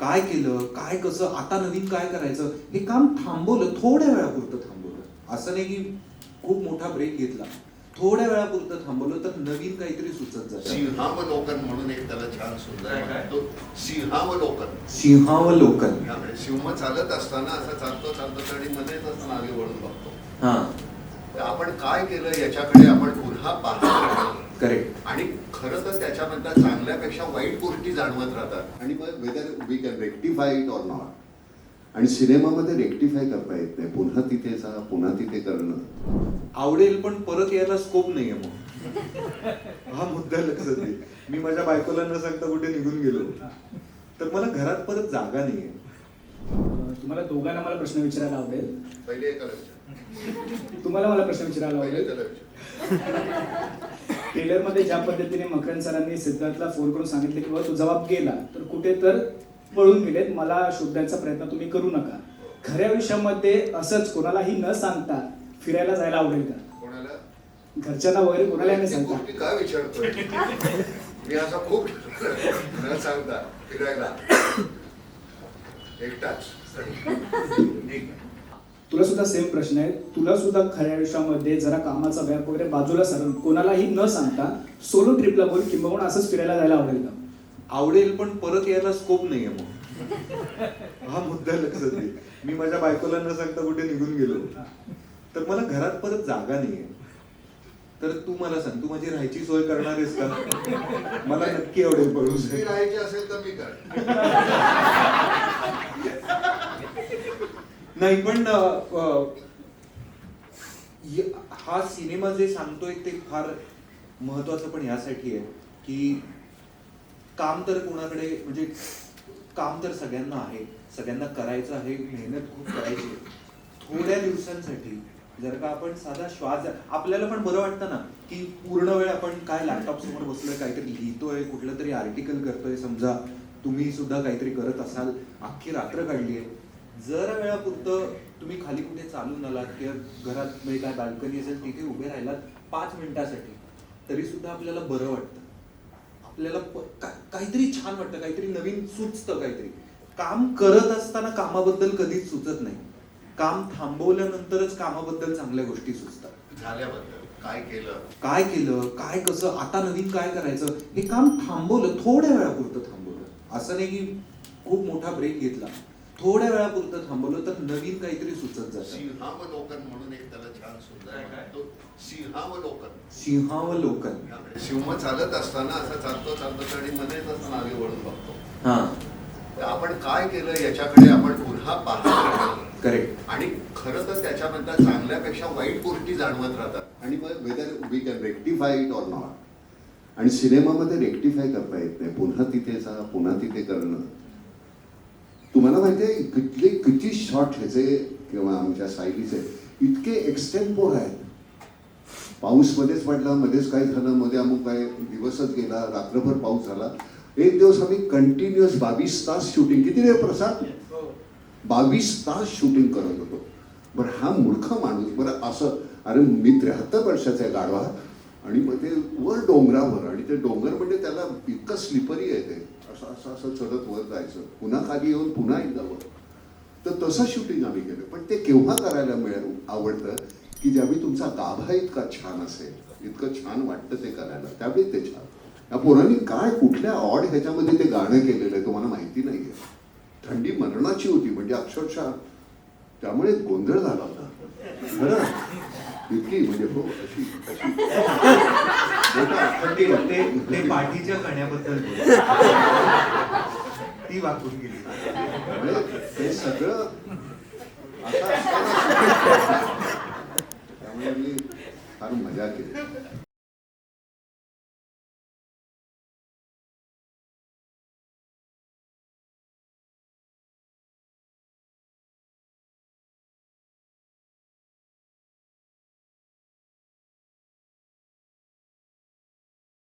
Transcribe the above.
काय केलं काय कसं आता नवीन काय करायचं हे काम थांबवलं थोड्या वेळापुरतं थांबवलं. असं नाही की खूप मोठा ब्रेक घेतला. थोड्या वेळापुरतं थांबवलं तर नवीन काहीतरी सुचत जातं. सिंहावलोकन म्हणून एक त्याला छान सुंदर सिंहावलोकन. सिंहावलोकन. सिंह चालत असताना असं चालतो चालतो आणि मध्येच असताना मागे वळून बघतो. हा. आपण काय केलं याच्याकडे आपण पुन्हा पाहतो. करेक्ट आणि खरं तर त्याच्यामधल्या चांगल्यापेक्षा वाईट गोष्टी जाणवत राहतात. आणि मग whether we can rectify it or not आणि सिनेमामध्ये रेक्टिफाय करता येत नाही. पुन्हा तिथे जा पुन्हा तिथे करणं. आवडेल पण परत यायला स्कोप नाहीये मग. हा मुद्दा लक्षात दे मी माझ्या बायकोला न सांगता कुठे निघून गेलो. तर मला घरात परत जागा नाहीये. अं, तुम्हाला दोघांना मला प्रश्न विचारायला आवडेल. पहिले तुम्हाला मला प्रश्न विचारायला आवडेल. त्याला विचार. ट्रेलरमध्ये ज्या पद्धतीने मकरन सरांनी सिद्धार्थला फोन करून सांगितलं की बाबा तू जबाब गेला तर कुठे तर पळून गेलेत. मला शोधण्याचा प्रयत्न तुम्ही करू नका. खऱ्या आयुष्यामध्ये असंच कोणालाही न सांगता फिरायला जायला आवडेल का? कोणाला? घरच्यांना वगैरे कोणालाही न ती सांगता. विचारतोय? मी असा खूप न सांगता फिरायला. एकटाच. ठीक आहे. तुला सुद्धा सेम प्रश्न आहे. तुला सुद्धा खऱ्या आयुष्यामध्ये जरा कामाचा व्याप वगैरे बाजूला सरून कोणालाही न सांगता सोलो ट्रिपला बोल किंवा असंच फिरायला जायला आवडेल का? आवडेल पण परत यायला स्कोप नाहीये मग. हा मुद्दा लक्षात दे मी माझ्या बायकोला न सांगता कुठे निघून गेलो. तर मला घरात परत जागा नाहीये. तर तू मला सांग तू माझी राहायची सोय करणार आहेस का? मला नक्की आवडेल दुसरी राहायची असेल तर मी कर नाही पण हा सिनेमा जे सांगतोय ते फार महत्वाचं पण यासाठी आहे की काम तर कोणाकडे म्हणजे काम तर सगळ्यांना आहे सगळ्यांना करायचं आहे मेहनत खूप करायची आहे. थोड्या दिवसांसाठी जर का आपण साधा श्वास आपल्याला पण बरं वाटतं ना की पूर्ण वेळ आपण काय लॅपटॉप समोर बसलोय काहीतरी लिहितोय कुठलं तरी आर्टिकल करतोय समजा तुम्ही सुद्धा काहीतरी करत असाल अख्खी रात्र काढली आहे जरा वेळापुरतं तुम्ही खाली कुठे चालून आलात किंवा घरात म्हणजे काय बाल्कनी असेल तिथे उभे राहिलात पाच मिनिटासाठी तरी सुद्धा आपल्याला बरं वाटतं. आपल्याला काहीतरी छान वाटतं काहीतरी नवीन सुचतं काहीतरी. काम करत असताना कामाबद्दल कधीच सुचत नाही. काम थांबवल्यानंतरच कामाबद्दल चांगल्या गोष्टी सुचतात. झाल्याबद्दल काय केलं? काय केलं? काय कसं? आता नवीन काय करायचं? हे काम थांबवलं थोड्या वेळापुरतं थांबवलं. असं नाही की खूप मोठा ब्रेक घेतला. थोड्या वेळापुरतं थांबवलं तर नवीन काहीतरी सुचत जातं. सिंहावलोकन म्हणून एक त्याला छान सुंदर सिंहावलोकन. सिंहावलोकन. सिंह चालत असताना असं चालतो चालतो आणि मध्येच असताना मागे वळून बघतो. हा. तर आपण काय केलं याच्याकडे आपण पुन्हा पाहतो. करेक्ट आणि खरं तर त्याच्यामधल्या चांगल्यापेक्षा वाईट गोष्टी जाणवत राहतात. आणि मग whether we can rectify it or not आणि सिनेमामध्ये रेक्टिफाय करता येत नाही. पुन्हा तिथे जा पुन्हा तिथे माहिती आहे किती किती शॉट ह्याचे किंवा आमच्या सायलीचे इतके एक्सटेम्पोर आहेत. पाऊस मध्येच पडला मध्येच काय झालं मध्ये अमुक काय दिवसच गेला रात्रभर पाऊस झाला. एक दिवस आम्ही कंटिन्युअस बावीस तास शूटिंग किती रे प्रसाद? बावीस तास शूटिंग करत होतो. बरं हा मूर्ख माणूस बरं असं अरे मी त्र्याहत्तर वर्षाचा आहे गाडवा आणि मग ते वर डोंगरावर आणि ते डोंगर म्हणजे त्याला इतकं स्लिपरी आहे ते. असं असं असं चढत वर जायचं. पुन्हा खाली येऊन पुन्हा एकदा वर. तर तसं शूटिंग आम्ही केलं. पण ते केव्हा करायला मिळेल आवडतं? की ज्यावेळी तुमचा गाभा इतका छान असेल इतकं छान वाटतं ते करायला त्यावेळी ते छान. या पोरांनी काय कुठल्या ऑड ह्याच्यामध्ये ते गाणं केलेलं आहे तुम्हाला माहिती नाहीये. थंडी मरणाची होती म्हणजे अक्षरशः त्यामुळे गोंधळ झाला होता. खरं? इतकी म्हणजे हो अशी अशी. ते ते ते पाठीच्या कण्याबद्दल ती वाकून गेली. ते सगळं असं त्यामुळे मी फार मजा केली.